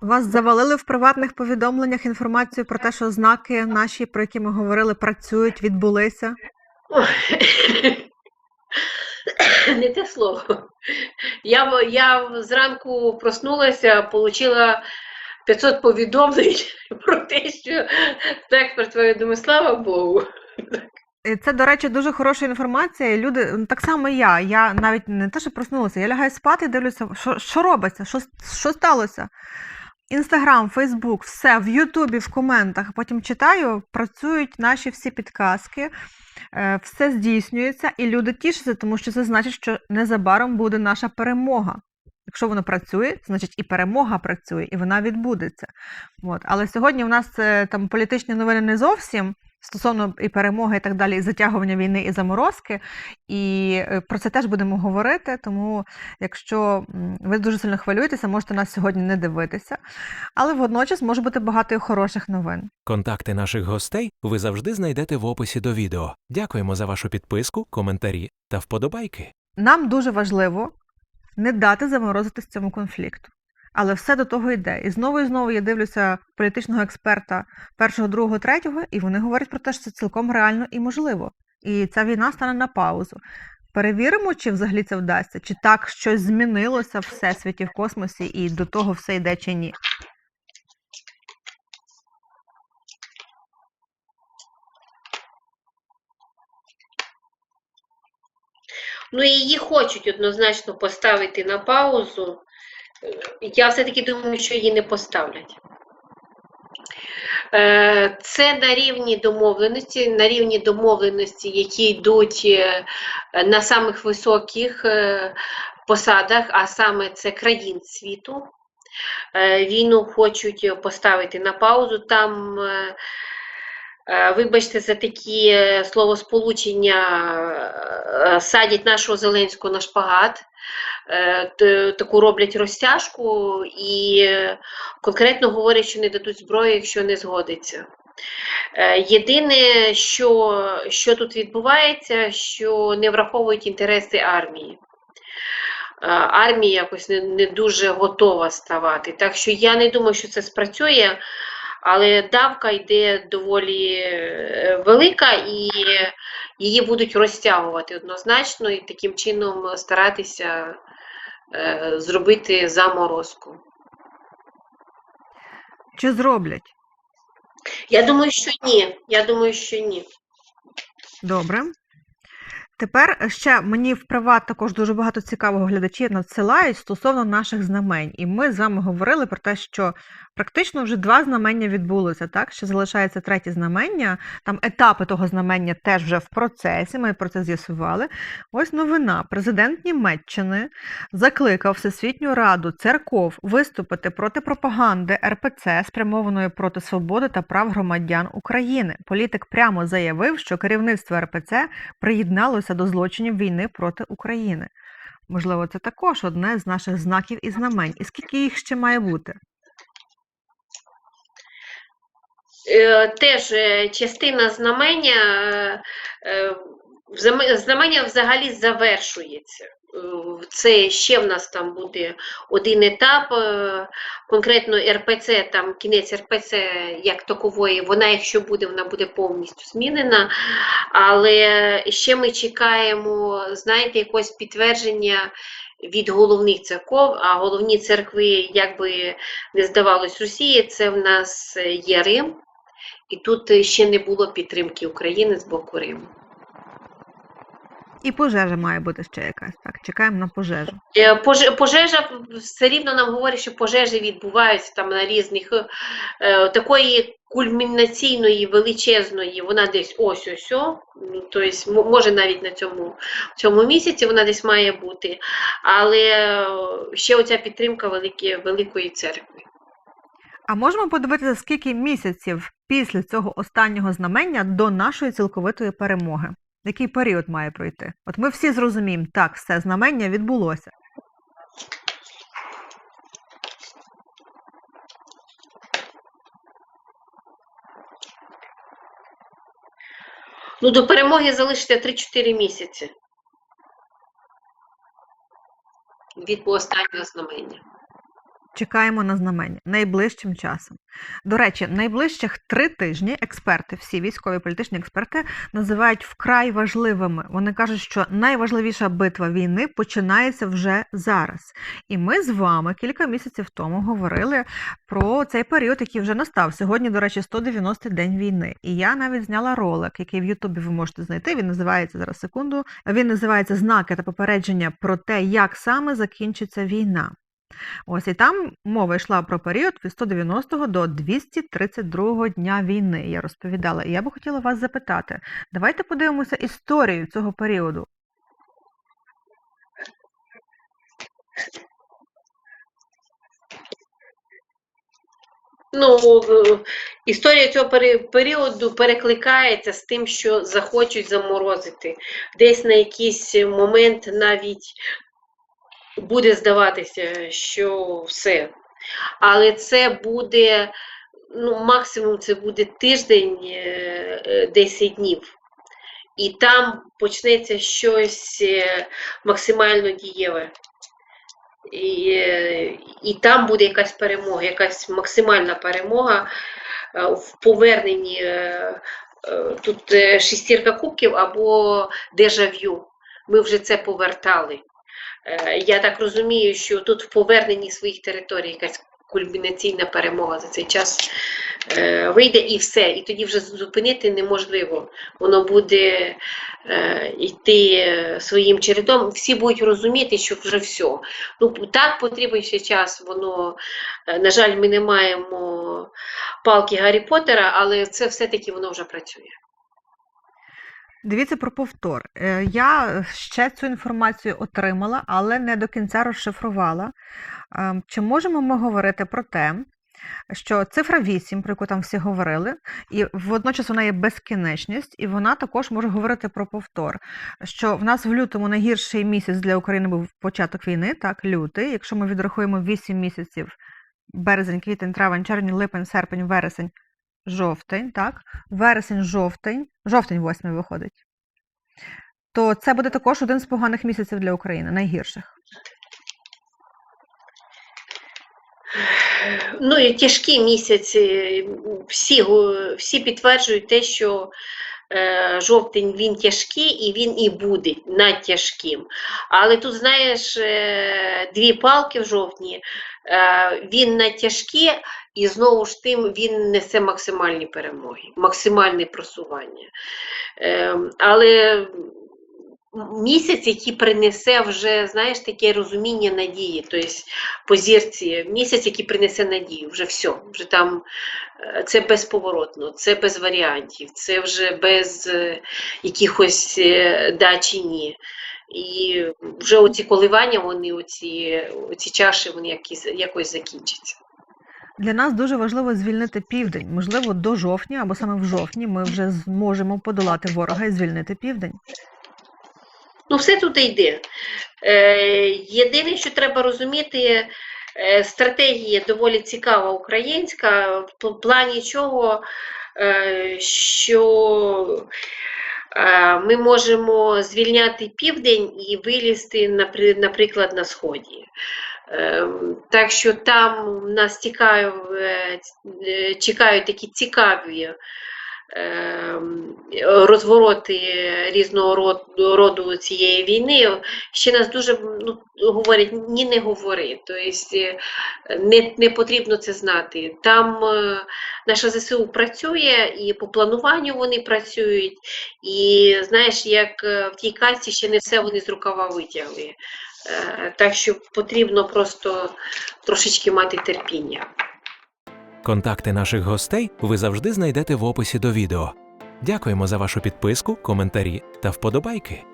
Вас завалили в приватних повідомленнях інформацію про те, що знаки наші, про які ми говорили, працюють, відбулися. Ой. Не те слово. Я, я зранку проснулася, отримала 500 повідомлень про те, що так працює. Думаю, слава Богу. Це, до речі, дуже хороша інформація. Люди, ну, так само і я. Я навіть не те, що проснулася, я лягаю спати і дивлюся, що, що робиться, що, що сталося. Інстаграм, Фейсбук, все в Ютубі, в коментах. Потім читаю, працюють наші всі підказки, е, все здійснюється, і люди тішаться, тому що це значить, що незабаром буде наша перемога. Якщо воно працює, значить і перемога працює, і вона відбудеться. От. Але сьогодні у нас е, там політичні новини не зовсім стосовно і перемоги, і так далі, і затягування війни і заморозки. І е, про це теж будемо говорити. Тому, якщо ви дуже сильно хвилюєтеся, можете нас сьогодні не дивитися. Але водночас може бути багато і хороших новин. Контакти наших гостей ви завжди знайдете в описі до відео. Дякуємо за вашу підписку, коментарі та вподобайки. Нам дуже важливо не дати заморозитись цьому конфлікту. Але все до того йде. І знову і знову я дивлюся політичного експерта першого, другого, третього, і вони говорять про те, що це цілком реально і можливо. І ця війна стане на паузу. Перевіримо, чи взагалі це вдасться, чи так щось змінилося в всесвіті, в космосі, і до того все йде чи ні. Ну, її хочуть однозначно поставити на паузу. Я все-таки думаю, що її не поставлять. Е, Це на рівні домовленості, на рівні домовленості, які йдуть е, на самих високих е, посадах, а саме це країн світу. Війну хочуть поставити на паузу. Там, вибачте, за такі словосполучення садять нашого Зеленського на шпагат. Е, таку роблять розтяжку і конкретно говорять, що не дадуть зброю, якщо не згодиться. Е, Єдине, що, що тут відбувається, що не враховують інтереси армії. Е, Армія якось не, не дуже готова ставати. Так що я не думаю, що це спрацює, але давка йде доволі велика і її будуть розтягувати однозначно і таким чином старатися зробити заморозку. Чи зроблять? Я думаю, що ні. Я думаю, що ні. Добре. Тепер ще мені в приват також дуже багато цікавого глядачів надсилають стосовно наших знамень. І ми з вами говорили про те, що практично вже два знамення відбулося, так? Ще залишається третє знамення. Там етапи того знамення теж вже в процесі. Ми про це з'ясували. Ось новина. Президент Німеччини закликав Всесвітню Раду церков виступити проти пропаганди РПЦ, спрямованої проти свободи та прав громадян України. Політик прямо заявив, що керівництво РПЦ приєдналося до злочинів війни проти України. Можливо, це також одне з наших знаків і знамень. І скільки їх ще має бути? Е, Теж е, частина знамення, е, знамення взагалі завершується. Е, Це ще в нас там буде один етап, е, конкретно РПЦ, там кінець РПЦ як такової, вона, якщо буде, вона буде повністю змінена. Але ще ми чекаємо, знаєте, якогось підтвердження від головних церков, а головні церкви, як би не здавалось Росії, це в нас є Рим. І тут ще не було підтримки України з боку Риму. І пожежа має бути ще якась. Так, чекаємо на пожежу. Е, поже- Пожежа все рівно нам говорить, що пожежі відбуваються там на різних е, такої кульмінаційної, величезної, вона десь ось ось, ну, тобто, може навіть на цьому, цьому місяці вона десь має бути, але е, ще оця підтримка великі, Великої церкви. А можемо подивитися, скільки місяців після цього останнього знамення до нашої цілковитої перемоги? Який період має пройти? От ми всі зрозуміємо, так, все знамення відбулося. Ну, до перемоги залишиться 3-4 місяці від останнього знамення. Чекаємо на знамення найближчим часом. До речі, найближчих три тижні експерти, всі військові політичні експерти, називають вкрай важливими. Вони кажуть, що найважливіша битва війни починається вже зараз. І ми з вами кілька місяців тому говорили про цей період, який вже настав. Сьогодні, до речі, 190-й день війни. І я навіть зняла ролик, який в Ютубі ви можете знайти. Він називається зараз секунду. Він називається Знаки та попередження про те, як саме закінчиться війна. Ось і там мова йшла про період від 190 до 232 дня війни. Я розповідала. І я би хотіла вас запитати. Давайте подивимося історію цього періоду. Ну, історія цього періоду перекликається з тим, що захочуть заморозити. Десь на якийсь момент навіть буде здаватися, що все. Але це буде, ну, максимум це буде тиждень, е, е, 10 днів. І там почнеться щось е, максимально дієве. І, е, і там буде якась перемога, якась максимальна перемога е, в поверненні. е, е, Тут е, шестірка кубків або дежавю. Ми вже це повертали. Е, Я так розумію, що тут в поверненні своїх територій якась кульмінаційна перемога за цей час е, вийде і все. І тоді вже зупинити неможливо. Воно буде е, йти своїм чередом. Всі будуть розуміти, що вже все. Ну, так потрібен ще час. Воно, на жаль, ми не маємо палки Гаррі Поттера, але це все-таки воно вже працює. Дивіться про повтор. Е, Я ще цю інформацію отримала, але не до кінця розшифрувала. Ем, Чи можемо ми говорити про те, що цифра 8, про яку там всі говорили, і водночас вона є безкінечність, і вона також може говорити про повтор. Що в нас в лютому найгірший місяць для України був початок війни, так, лютий. Якщо ми відрахуємо 8 місяців березень, квітень, травень, червень, липень, серпень, вересень, жовтень, так, вересень, жовтень, жовтень восьмий виходить. То це буде також один з поганих місяців для України, найгірших. Ну і тяжкі місяці. Всі, всі підтверджують те, що жовтень він тяжкий і він і буде надтяжким. Але тут, знаєш, е, дві палки в жовтні, е, він надтяжкий, і знову ж тим він несе максимальні перемоги, максимальне просування. Е, але місяць, який принесе вже, знаєш, таке розуміння надії, тобто по місяць, який принесе надію, вже все, вже там е, це безповоротно, це без варіантів, це вже без е, якихось е, да чи ні. І вже оці коливання, вони, оці, оці чаші, вони якісь, якось закінчаться. Для нас дуже важливо звільнити південь. Можливо, до жовтня або саме в жовтні ми вже зможемо подолати ворога і звільнити південь. Ну, все туди йде. Е, єдине, що треба розуміти, е, стратегія доволі цікава українська, в плані чого, е, що е, ми можемо звільняти південь і вилізти, наприклад, на сході. Ем, Так що там нас цікаві, е, е, чекають такі цікаві розвороти різного роду, цієї війни. Ще нас дуже ну, говорять, ні, не говори. Тобто не, не потрібно це знати. Там е, наша ЗСУ працює, і по плануванню вони працюють. І знаєш, як е, в тій касті ще не все вони з рукава витягли. Е, Так що потрібно просто трошечки мати терпіння. Контакти наших гостей ви завжди знайдете в описі до відео. Дякуємо за вашу підписку, коментарі та вподобайки.